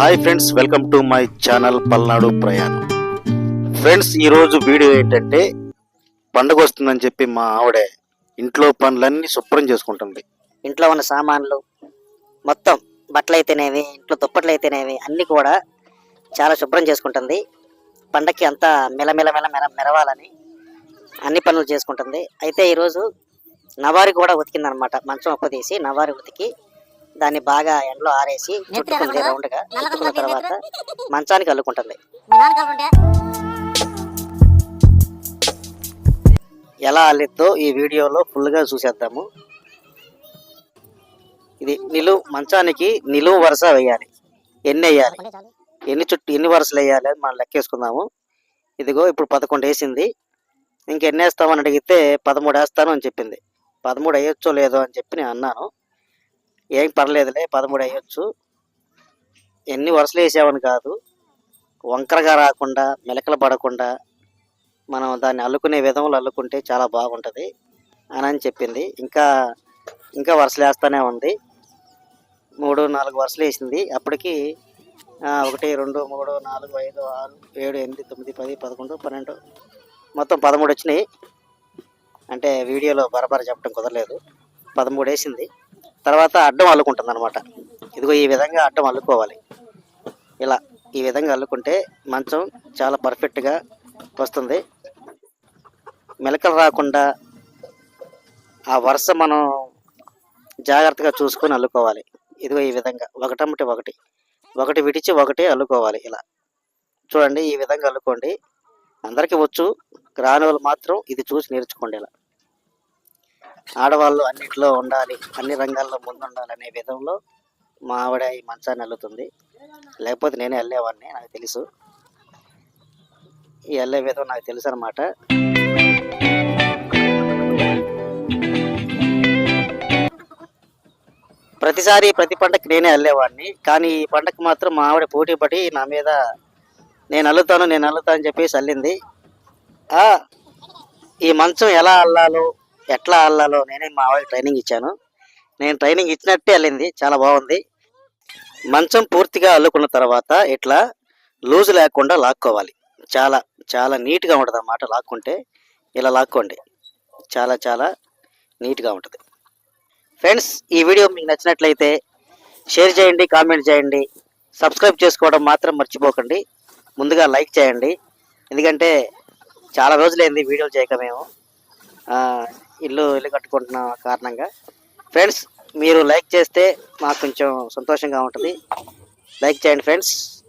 Hi friends welcome to my channel Palnadu ప్రయాణం. Friends ఈరోజు video ఏంటంటే పండుగ వస్తుందని చెప్పి మా ఆవిడ ఇంట్లో పనులన్నీ శుభ్రం చేసుకుంటుంది. ఇంట్లో ఉన్న సామాన్లు మొత్తం బట్టలు అయితేనేవి ఇంట్లో దుప్పట్లు అయితేనేవి అన్నీ కూడా చాలా శుభ్రం చేసుకుంటుంది. పండక్కి అంతా మెలమెల మెల మెల మెరవాలని అన్ని పనులు చేసుకుంటుంది. అయితే ఈరోజు నవారి కూడా ఉతికిందనమాట. మంచం ఒక్క తీసి నవారి ఉతికి దాన్ని బాగా ఎండలో ఆరేసి చుట్టుకుంది చుట్టుకున్న తర్వాత మంచానికి అల్లుకుంటుంది. ఎలా అల్లిద్దో ఈ వీడియోలో ఫుల్గా చూసేద్దాము. ఇది నిలువు మంచానికి నిలువు వరుస వేయాలి. ఎన్ని వేయాలి? ఎన్ని చుట్టూ ఎన్ని వరుసలు వేయాలి అని మనం లెక్కేసుకుందాము. ఇదిగో ఇప్పుడు పదకొండు వేసింది. ఇంకెన్ని వేస్తామని అడిగితే పదమూడు వేస్తాను అని చెప్పింది. పదమూడు వేయొచ్చో లేదో అని చెప్పి నేను అన్నాను. ఏం పర్లేదులే పదమూడు వేయొచ్చు ఎన్ని వరుసలు వేసామని కాదు. వంకరగా రాకుండా మెలకలు పడకుండా మనం దాన్ని అల్లుకునే విధంలో అల్లుకుంటే చాలా బాగుంటుంది అని అని చెప్పింది. ఇంకా ఇంకా వరుసలు వేస్తూనే ఉంది. మూడు నాలుగు వరుసలు వేసింది. అప్పటికి ఒకటి రెండు మూడు నాలుగు ఐదు ఆరు ఏడు ఎనిమిది తొమ్మిది పది పదకొండు పన్నెండు మొత్తం పదమూడు వచ్చినాయి. అంటే వీడియోలో బరబర చెప్పడం కుదరలేదు. పదమూడు వేసింది. తర్వాత అడ్డం అల్లుకుంటుంది అనమాట ఇదిగో ఈ విధంగా అడ్డం అల్లుకోవాలి. ఇలా ఈ విధంగా అల్లుకుంటే మంచం చాలా పర్ఫెక్ట్గా వస్తుంది. మెలకలు రాకుండా ఆ వరుస మనం జాగ్రత్తగా చూసుకొని అల్లుకోవాలి. ఇదిగో ఈ విధంగా ఒకటమ్మటి ఒకటి. ఒకటి విడిచి ఒకటి అల్లుకోవాలి ఇలా. చూడండి ఈ విధంగా అల్లుకోండి. అందరికీ వచ్చు. రాని వాళ్ళు మాత్రం ఇది చూసి నేర్చుకోండి ఇలా. ఆడవాళ్ళు అన్నిట్లో ఉండాలి అన్ని రంగాల్లో ముందుండాలి అనే విధంలో మా ఆవిడ ఈ మంచాన్ని అల్లుతుంది. లేకపోతే నేనే వెళ్ళేవాడిని నాకు తెలుసు. ఈ వెళ్ళే విధం నాకు తెలుసు అనమాట ప్రతిసారి ప్రతి పంటకి నేనే అల్లేవాడిని. కానీ ఈ పంటకు మాత్రం మా ఆవిడ పోటీ పడి నా మీద నేను అల్లుతాను నేను అల్లుతాను అని చెప్పేసి అల్లింది. ఈ మంచం ఎలా అల్లాలో ఎట్లా అల్లాలో నేనే మా ఆవిడ ట్రైనింగ్ ఇచ్చాను. నేను ట్రైనింగ్ ఇచ్చినట్టే అల్లింది చాలా బాగుంది. మంచం పూర్తిగా అల్లుకున్న తర్వాత ఇట్లా లూజ్ లేకుండా లాక్కోవాలి. చాలా చాలా నీట్గా ఉంటుంది అన్నమాట లాక్కుంటే. ఇలా లాక్కోండి. చాలా చాలా నీట్గా ఉంటుంది. ఫ్రెండ్స్ ఈ వీడియో మీకు నచ్చినట్లయితే షేర్ చేయండి కామెంట్ చేయండి. సబ్స్క్రైబ్ చేసుకోవడం మాత్రం మర్చిపోకండి. ముందుగా లైక్ చేయండి. ఎందుకంటే చాలా రోజులైంది వీడియోలు చేయక మేము. ఇల్లు ఇల్లు కట్టుకుంటున్న కారణంగా. ఫ్రెండ్స్ మీరు లైక్ చేస్తే మాకు కొంచెం సంతోషంగా ఉంటుంది. లైక్ చేయండి ఫ్రెండ్స్.